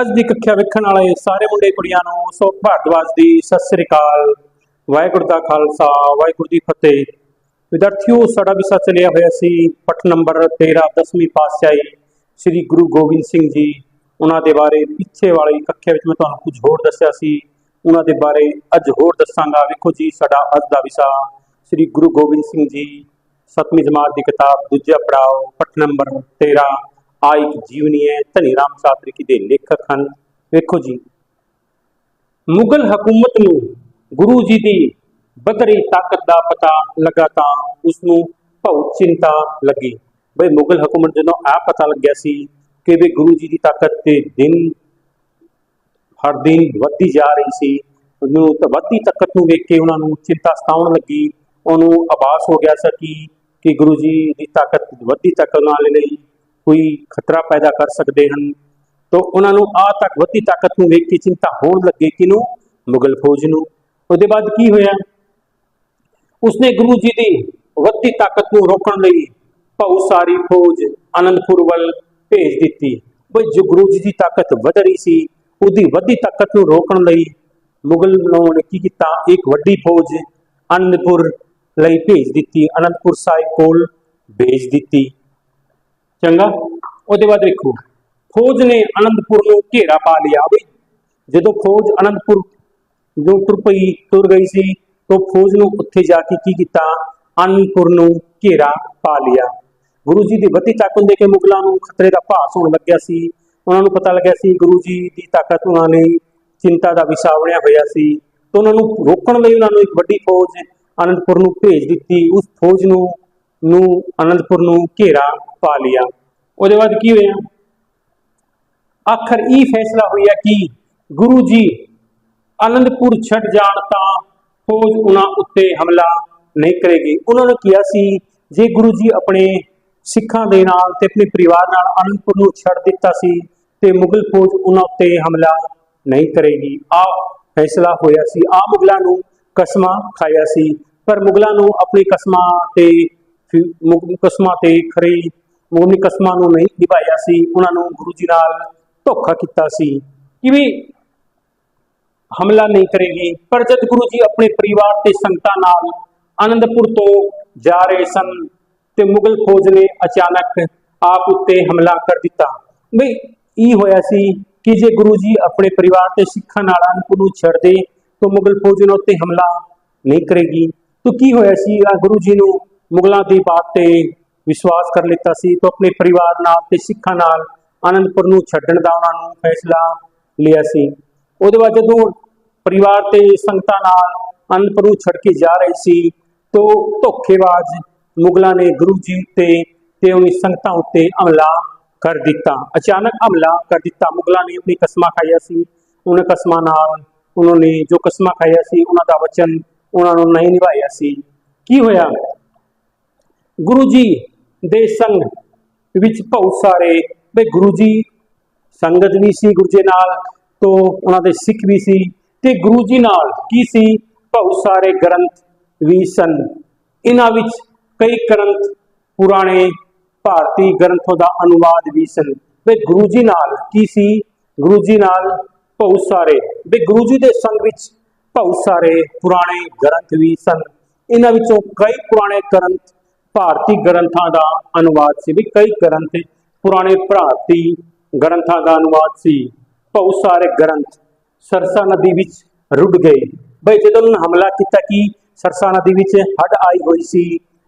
ਅੱਜ ਦੀ ਕੱਖਿਆ ਵੇਖਣ ਵਾਲੇ ਸਾਰੇ ਮੁੰਡੇ ਕੁੜੀਆਂ ਨੂੰ ਸੋ ਭਾਰਦਵਾਜ ਦੀ ਸਤਿ ਸ੍ਰੀ ਅਕਾਲ, ਵਾਹਿਗੁਰੂ ਦਾ ਖਾਲਸਾ, ਵਾਹਿਗੁਰੂ ਦੀ ਫਤਿਹ। ਵਿਦਿਆਰਥੀਓ, ਸਾਡਾ ਵਿਸ਼ਾ ਚੱਲਿਆ ਹੋਇਆ ਸੀ ਪਠ ਨੰਬਰ 13 ਦਸਵੀਂ ਪਾਤਸ਼ਾਹੀ ਸ੍ਰੀ ਗੁਰੂ ਗੋਬਿੰਦ ਸਿੰਘ ਜੀ। ਉਹਨਾਂ ਦੇ ਬਾਰੇ ਪਿੱਛੇ ਵਾਲੀ ਕੱਖਿਆ ਵਿੱਚ ਮੈਂ ਤੁਹਾਨੂੰ ਕੁਝ ਹੋਰ ਦੱਸਿਆ ਸੀ। ਉਹਨਾਂ ਦੇ ਬਾਰੇ ਅੱਜ ਹੋਰ ਦੱਸਾਂਗਾ। ਵੇਖੋ ਜੀ, ਸਾਡਾ ਅੱਜ ਦਾ ਵਿਸ਼ਾ ਸ੍ਰੀ ਗੁਰੂ ਗੋਬਿੰਦ ਸਿੰਘ ਜੀ, ਸਤਵੀਂ ਜਮਾਤ ਦੀ ਕਿਤਾਬ, ਦੂਜਾ ਪੜਾਓ ਪਠ ਨੰਬਰ 13 ਆ ਇੱਕ ਜੀਵਨੀ ਹੈ, ਧਨੀ ਰਾਮ ਸਾਤਰਿਕੀ ਦੇ ਲੇਖਕ ਹਨ। ਵੇਖੋ ਜੀ, ਮੁਗਲ ਹਕੂਮਤ ਨੂੰ ਗੁਰੂ ਜੀ ਦੀ ਬਦਰੀ ਤਾਕਤ ਦਾ ਪਤਾ ਲੱਗਾ ਤਾਂ ਉਸ ਨੂੰ ਬਹੁਤ ਚਿੰਤਾ ਲੱਗੀ। ਬਈ ਮੁਗਲ ਹਕੂਮਤ ਜਦੋਂ ਆ ਪਤਾ ਲੱਗਿਆ ਸੀ ਕਿ ਵੀ ਗੁਰੂ ਜੀ ਦੀ ਤਾਕਤ ਤੇ ਦਿਨ, ਹਰ ਦਿਨ ਵੱਧਦੀ ਜਾ ਰਹੀ ਸੀ, ਉਹਨੂੰ ਤਾਂ ਵੱਧਦੀ ਤਾਕਤ ਨੂੰ ਵੇਖ ਕੇ ਉਹਨਾਂ ਨੂੰ ਚਿੰਤਾ ਸਤਾਉਣ ਲੱਗੀ। ਉਹਨੂੰ ਆਭਾਸ ਹੋ ਗਿਆ ਸੀ ਕਿ ਕਿ ਗੁਰੂ ਜੀ ਦੀ ਤਾਕਤ ਵੱਧਦੀ ਤਾਕਤ ਨਾਲ ਲਈ ਕੋਈ ਖਤਰਾ ਪੈਦਾ ਕਰ ਸਕਦੇ ਹਨ। ਤਾਂ ਉਹਨਾਂ ਨੂੰ ਆ ਤੱਕ ਵੱਧਦੀ ਤਾਕਤ ਨੂੰ ਵੇਖ ਕੇ ਚਿੰਤਾ ਹੋਣ ਲੱਗੇ ਕਿਨੂੰ ਮੁਗਲ ਫੌਜ ਨੂੰ। ਉਹਦੇ ਬਾਅਦ ਕੀ ਹੋਇਆ? ਉਸਨੇ ਗੁਰੂ ਜੀ ਦੀ ਵੱਧਦੀ ਤਾਕਤ ਨੂੰ ਰੋਕਣ ਲਈ ਬਹੁਤ ਸਾਰੀ ਫੌਜ ਅਨੰਦਪੁਰ ਵੱਲ ਭੇਜ ਦਿੱਤੀ। ਬਈ ਜੋ ਗੁਰੂ ਜੀ ਦੀ ਤਾਕਤ ਵਧ ਰਹੀ ਸੀ, ਉਹਦੀ ਵੱਧਦੀ ਤਾਕਤ ਨੂੰ ਰੋਕਣ ਲਈ ਮੁਗਲ ਲੋਕਾਂ ਨੇ ਕੀ ਕੀਤਾ? ਇੱਕ ਵੱਡੀ ਫੌਜ ਅਨੰਦਪੁਰ ਲਈ ਭੇਜ ਦਿੱਤੀ। ਅਨੰਦਪੁਰ ਸਾਹਿਬ ਕੋਲ ਭੇਜ ਦਿੱਤੀ। ਚੰਗਾ? ਉਹਦੇ ਬਾਅਦ ਵੇਖੋ, ਫੌਜ ਨੇ ਅਨੰਦਪੁਰ ਨੂੰ ਘੇਰਾ ਪਾ ਲਿਆ ਬਈ। ਜਦੋਂ ਫੌਜ ਅਨੰਦਪੁਰ ਜੋ ਤੁਰ ਪਈ, ਤੁਰ ਗਈ ਸੀ, ਤਾਂ ਫੌਜ ਨੂੰ ਉੱਥੇ ਜਾ ਕੇ ਕੀ ਕੀਤਾ? ਅਨੰਦਪੁਰ ਨੂੰ ਘੇਰਾ ਪਾ ਲਿਆ। ਗੁਰੂ ਜੀ ਦੀ ਵੱਧਦੀ ਤਾਕਤ ਦੇ ਕੇ ਮੁਗਲਾਂ ਨੂੰ ਖਤਰੇ ਦਾ ਭਾਸ ਹੋਣ ਲੱਗਿਆ ਸੀ। ਉਹਨਾਂ ਨੂੰ ਪਤਾ ਲੱਗਿਆ ਸੀ ਗੁਰੂ ਜੀ ਦੀ ਤਾਕਤ ਉਹਨਾਂ ਲਈ ਚਿੰਤਾ ਦਾ ਵਿਸ਼ਾ ਬਣਿਆ ਹੋਇਆ ਸੀ। ਤਾਂ ਉਹਨਾਂ ਨੂੰ ਰੋਕਣ ਲਈ ਉਹਨਾਂ ਨੂੰ ਇੱਕ ਵੱਡੀ ਫੌਜ ਅਨੰਦਪੁਰ ਨੂੰ ਭੇਜ ਦਿੱਤੀ। ਉਸ ਫੌਜ ਨੂੰ ਨੂੰ, ਅਨੰਦਪੁਰ ਨੂੰ ਘੇਰਾ ਪਾ ਲਿਆ। ਉਹਦੇ ਬਾਅਦ ਕੀ ਹੋਇਆ? ਆਖਰ ਇਹ ਫੈਸਲਾ ਹੋਇਆ ਕਿ ਗੁਰੂ ਜੀ ਆਨੰਦਪੁਰ ਛੱਡ ਜਾਣ ਤਾਂ ਫੌਜ ਉਹਨਾਂ ਉੱਤੇ ਹਮਲਾ ਨਹੀਂ ਕਰੇਗੀ। ਉਹਨਾਂ ਨੇ ਕਿਹਾ ਸੀ, ਜੇ ਗੁਰੂ ਜੀ ਆਪਣੇ ਸਿੱਖਾਂ ਦੇ ਨਾਲ ਤੇ ਆਪਣੇ ਪਰਿਵਾਰ ਨਾਲ ਅਨੰਦਪੁਰ ਨੂੰ ਛੱਡ ਦਿੱਤਾ ਸੀ, ਤੇ ਮੁਗਲ ਫੌਜ ਉਹਨਾਂ ਉੱਤੇ ਹਮਲਾ ਨਹੀਂ ਕਰੇਗੀ। ਆ ਫੈਸਲਾ ਹੋਇਆ ਸੀ। ਆ ਮੁਗਲਾਂ ਨੂੰ ਕਸਮਾਂ ਖਾਇਆ ਸੀ। ਪਰ ਮੁਗਲਾਂ ਨੂੰ ਆਪਣੀ ਕਸਮਾਂ ਤੇ ਫਿਰ ਕਸਮਾਂ ਤੇ ਖਰੀ, ਮੁਗਲੀ ਕਸਮਾਂ ਨੂੰ ਨਹੀਂ ਨਿਭਾਇਆ ਸੀ, ਉਹਨਾਂ ਨੂੰ ਗੁਰੂ ਜੀ ਨਾਲ ਧੋਖਾ ਕੀਤਾ ਸੀ। ਕਿ ਵੀ ਹਮਲਾ ਨਹੀਂ ਕਰੇਗੀ, ਪਰ ਜਦ ਗੁਰੂ ਜੀ ਆਪਣੇ ਪਰਿਵਾਰ ਤੇ ਸੰਗਤਾਂ ਨਾਲ ਆਨੰਦਪੁਰ ਤੋਂ ਜਾ ਰਹੇ ਸਨ ਤੇ ਮੁਗਲ ਫੌਜ ਨੇ ਅਚਾਨਕ ਆਪ ਉੱਤੇ ਹਮਲਾ ਕਰ ਦਿੱਤਾ। ਵੀ ਇਹ ਹੋਇਆ ਸੀ ਕਿ ਜੇ ਗੁਰੂ ਜੀ ਆਪਣੇ ਪਰਿਵਾਰ ਤੇ ਸਿੱਖਾਂ ਨਾਲ ਆਨੰਦਪੁਰ ਨੂੰ ਛੱਡਦੇ ਤਾਂ ਮੁਗਲ ਫੌਜ ਨੇ ਉੱਤੇ ਹਮਲਾ ਨਹੀਂ ਕਰੇਗੀ। ਤਾਂ ਕੀ ਹੋਇਆ ਸੀ? ਗੁਰੂ ਜੀ ਨੂੰ ਮੁਗਲਾਂ ਦੀ ਬਾਤ ਤੇ ਵਿਸ਼ਵਾਸ ਕਰ ਲਿੱਤਾ ਸੀ ਤਾਂ ਆਪਣੇ ਪਰਿਵਾਰ ਨਾਲ ਤੇ ਸਿੱਖਾਂ ਨਾਲ ਆਨੰਦਪੁਰ ਨੂੰ ਛੱਡਣ ਦਾ ਉਹਨਾਂ ਨੂੰ ਫੈਸਲਾ ਲਿਆ ਸੀ। ਉਹਦੇ ਬਾਅਦ ਜਦੋਂ ਪਰਿਵਾਰ ਤੇ ਸੰਗਤਾਂ ਨਾਲ ਅਨੰਦਪੁਰ ਨੂੰ ਛੱਡ ਕੇ ਜਾ ਰਹੇ ਸੀ, ਤਾਂ ਧੋਖੇਬਾਜ਼ ਮੁਗਲਾਂ ਨੇ ਗੁਰੂ ਜੀ ਤੇ ਤੇ ਉਹਨਾਂ ਸੰਗਤਾਂ ਉੱਤੇ ਹਮਲਾ ਕਰ ਦਿੱਤਾ। ਅਚਾਨਕ ਹਮਲਾ ਕਰ ਦਿੱਤਾ। ਮੁਗਲਾਂ ਨੇ ਆਪਣੀ ਕਸਮਾਂ ਖਾਇਆ ਸੀ। ਉਹਨਾਂ ਕਸਮਾਂ ਨਾਲ ਉਹਨਾਂ ਨੇ ਜੋ ਕਸਮਾਂ ਖਾਇਆ ਸੀ, ਉਹਨਾਂ ਦਾ ਵਚਨ ਉਹਨਾਂ ਨੂੰ ਨਹੀਂ ਨਿਭਾਇਆ ਸੀ। ਕੀ ਹੋਇਆ? ਗੁਰੂ ਜੀ ਦੇ ਸੰਗ ਵਿੱਚ ਬਹੁਤ ਸਾਰੇ। ਵੀ ਗੁਰੂ ਜੀ ਸੰਗਤ ਵੀ ਸੀ ਗੁਰੂ ਜੀ ਨਾਲ ਤੋਂ ਉਹਨਾਂ ਦੇ ਸਿੱਖ ਵੀ ਸੀ ਤੇ ਗੁਰੂ ਜੀ ਨਾਲ ਕੀ ਸੀ? ਬਹੁਤ ਸਾਰੇ ਗ੍ਰੰਥ ਵੀ ਸਨ। ਇਹਨਾਂ ਵਿੱਚ ਕਈ ਗ੍ਰੰਥ ਪੁਰਾਣੇ ਭਾਰਤੀ ਗ੍ਰੰਥਾਂ ਦਾ ਅਨੁਵਾਦ ਵੀ ਸਨ। ਵੀ ਗੁਰੂ ਜੀ ਨਾਲ ਕੀ ਸੀ? ਗੁਰੂ ਜੀ ਨਾਲ ਬਹੁਤ ਸਾਰੇ। ਵੀ ਗੁਰੂ ਜੀ ਦੇ ਸੰਗ ਵਿੱਚ ਬਹੁਤ ਸਾਰੇ ਪੁਰਾਣੇ ਗ੍ਰੰਥ ਵੀ ਸਨ। ਇਹਨਾਂ ਵਿੱਚੋਂ ਕਈ ਪੁਰਾਣੇ ਗ੍ਰੰਥ ਭਾਰਤੀ ਗ੍ਰੰਥਾਂ ਦਾ ਅਨੁਵਾਦ ਸੀ ਵੀ ਕਈ ਗ੍ਰੰਥ ਪੁਰਾਣੇ ਭਾਰਤੀ ਗ੍ਰੰਥਾਂ ਦਾ ਅਨੁਵਾਦ ਸੀ। ਬਹੁਤ ਸਾਰੇ ਗ੍ਰੰਥ ਸਰਸਾ ਨਦੀ ਵਿੱਚ ਰੁੱਡ ਗਏ। ਬਈ ਜਦੋਂ ਉਹਨਾਂ ਹਮਲਾ ਕੀਤਾ ਕਿ ਸਰਸਾ ਨਦੀ ਵਿੱਚ ਹੱਡ ਆਈ ਹੋਈ ਸੀ,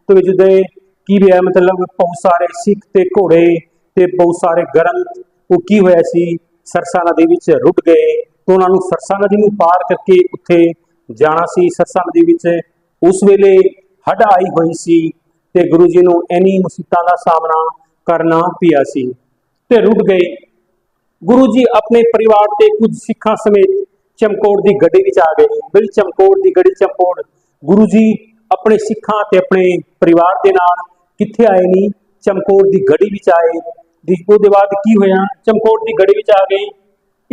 ਤੇ ਜਦੋਂ ਕੀ ਵੀ ਹੈ, ਮਤਲਬ ਬਹੁਤ ਸਾਰੇ ਸਿੱਖ ਤੇ ਘੋੜੇ ਤੇ ਬਹੁਤ ਸਾਰੇ ਗ੍ਰੰਥ ਉਹ ਕੀ ਹੋਇਆ ਸੀ, ਸਰਸਾ ਨਦੀ ਵਿੱਚ ਰੁੱਡ ਗਏ। ਤੇ ਉਹਨਾਂ ਨੂੰ ਸਰਸਾ ਨਦੀ ਨੂੰ ਪਾਰ ਕਰਕੇ ਉੱਥੇ ਜਾਣਾ ਸੀ। ਸਰਸਾ ਨਦੀ ਵਿੱਚ ਉਸ ਵੇਲੇ ਹੱਡ ਆਈ ਹੋਈ ਸੀ। ਤੇ ਗੁਰੂ ਜੀ ਨੂੰ ਇਨੀ ਮੁਸੀਬਤਾਂ ਦਾ ਸਾਹਮਣਾ ਕਰਨਾ ਪਿਆ ਸੀ ਤੇ ਰੁਕ ਗਏ। ਗੁਰੂ ਜੀ ਆਪਣੇ ਪਰਿਵਾਰ ਤੇ ਕੁਝ ਸਿੱਖਾਂ ਸਮੇਤ ਚਮਕੌਰ ਦੀ ਗੱਡੀ ਵਿੱਚ ਆ ਗਏ। ਬਿਲ ਚਮਕੌਰ ਦੀ ਗੱਡੀ ਚਮਕੌਰ। ਗੁਰੂ ਜੀ ਆਪਣੇ ਸਿੱਖਾਂ ਤੇ ਆਪਣੇ ਪਰਿਵਾਰ ਦੇ ਨਾਲ ਕਿੱਥੇ ਆਏ ਨਹੀਂ ਚਮਕੌਰ ਦੀ ਗੱਡੀ ਵਿੱਚ ਆਏ। ਦੀ ਦੇ ਬਾਅਦ ਕੀ ਹੋਇਆ? ਚਮਕੌਰ ਦੀ ਗੱਡੀ ਵਿੱਚ ਆ ਗਏ।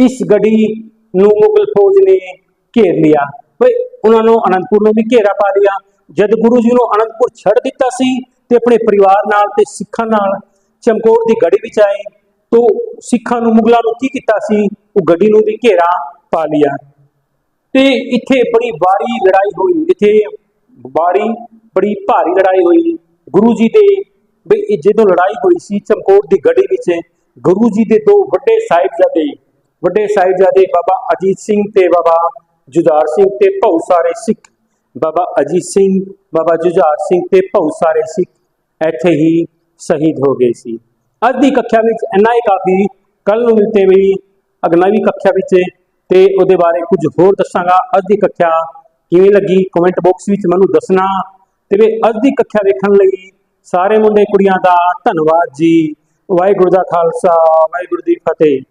ਇਸ ਗੱਡੀ ਨੂੰ ਮੁਗਲ ਫੌਜ ਨੇ ਘੇਰ ਲਿਆ। ਬਈ, ਉਹਨਾਂ ਨੂੰ ਅਨੰਦਪੁਰ ਨੂੰ ਵੀ ਘੇਰਾ ਪਾ ਲਿਆ। ਜਦ ਗੁਰੂ ਜੀ ਨੂੰ ਅਨੰਦਪੁਰ ਛੱਡ ਦਿੱਤਾ ਸੀ ਤੇ ਆਪਣੇ ਪਰਿਵਾਰ ਨਾਲ ਤੇ ਸਿੱਖਾਂ ਨਾਲ ਚਮਕੌਰ ਦੀ ਗੜੀ ਵਿੱਚ ਆਏ, ਤੋ ਸਿੱਖਾਂ ਨੂੰ ਮੁਗਲਾਂ ਨੂੰ ਕੀ ਕੀਤਾ ਸੀ? ਉਹ ਗੱਡੀ ਨੂੰ ਵੀ ਘੇਰਾ ਪਾ ਲਿਆ। ਤੇ ਇੱਥੇ ਬੜੀ ਵਾਰੀ ਲੜਾਈ ਹੋਈ। ਇੱਥੇ ਵਾਰੀ ਬੜੀ ਭਾਰੀ ਲੜਾਈ ਹੋਈ। ਗੁਰੂ ਜੀ ਦੇ ਵੀ ਜਦੋਂ ਲੜਾਈ ਹੋਈ ਸੀ ਚਮਕੌਰ ਦੀ ਗੜੀ ਵਿੱਚ, ਗੁਰੂ ਜੀ ਦੇ ਦੋ ਵੱਡੇ ਸਾਹਿਬਜ਼ਾਦੇ ਵੱਡੇ ਸਾਹਿਬਜ਼ਾਦੇ ਬਾਬਾ ਅਜੀਤ ਸਿੰਘ ਤੇ ਬਾਬਾ ਜੁਝਾਰ ਸਿੰਘ ਤੇ ਬਹੁਤ ਸਾਰੇ ਸਿੱਖ ਬਾਬਾ ਅਜੀਤ ਸਿੰਘ, ਬਾਬਾ ਜੁਝਾਰ ਸਿੰਘ ਤੇ ਬਹੁਤ ਸਾਰੇ ਸਿੱਖ ਇੱਥੇ ਹੀ ਸ਼ਹੀਦ ਹੋ ਗਏ ਸੀ। ਅੱਜ ਦੀ ਕੱਖਿਆ ਵਿੱਚ ਇੰਨਾ ਹੀ ਕਾਫੀ ਕੱਲ ਨੂੰ ਮਿਲਤੇ ਵੀ ਅਗਨਵੀਂ ਕੱਖਿਆ ਵਿੱਚ ਤੇ ਉਹਦੇ ਬਾਰੇ ਕੁਝ ਹੋਰ ਦੱਸਾਂਗਾ। ਅੱਜ ਦੀ ਕੱਖਿਆ ਕਿਵੇਂ ਲੱਗੀ ਕਮੈਂਟ ਬਾਕਸ ਵਿੱਚ ਮੈਨੂੰ ਦੱਸਣਾ। ਤੇ ਵੀ ਅੱਜ ਦੀ ਕੱਖਿਆ ਵੇਖਣ ਲਈ ਸਾਰੇ ਮੁੰਡੇ ਕੁੜੀਆਂ ਦਾ ਧੰਨਵਾਦ ਜੀ। ਵਾਹਿਗੁਰੂ ਦਾ ਖਾਲਸਾ, ਵਾਹਿਗੁਰੂ ਦੀ ਫਤਿਹ।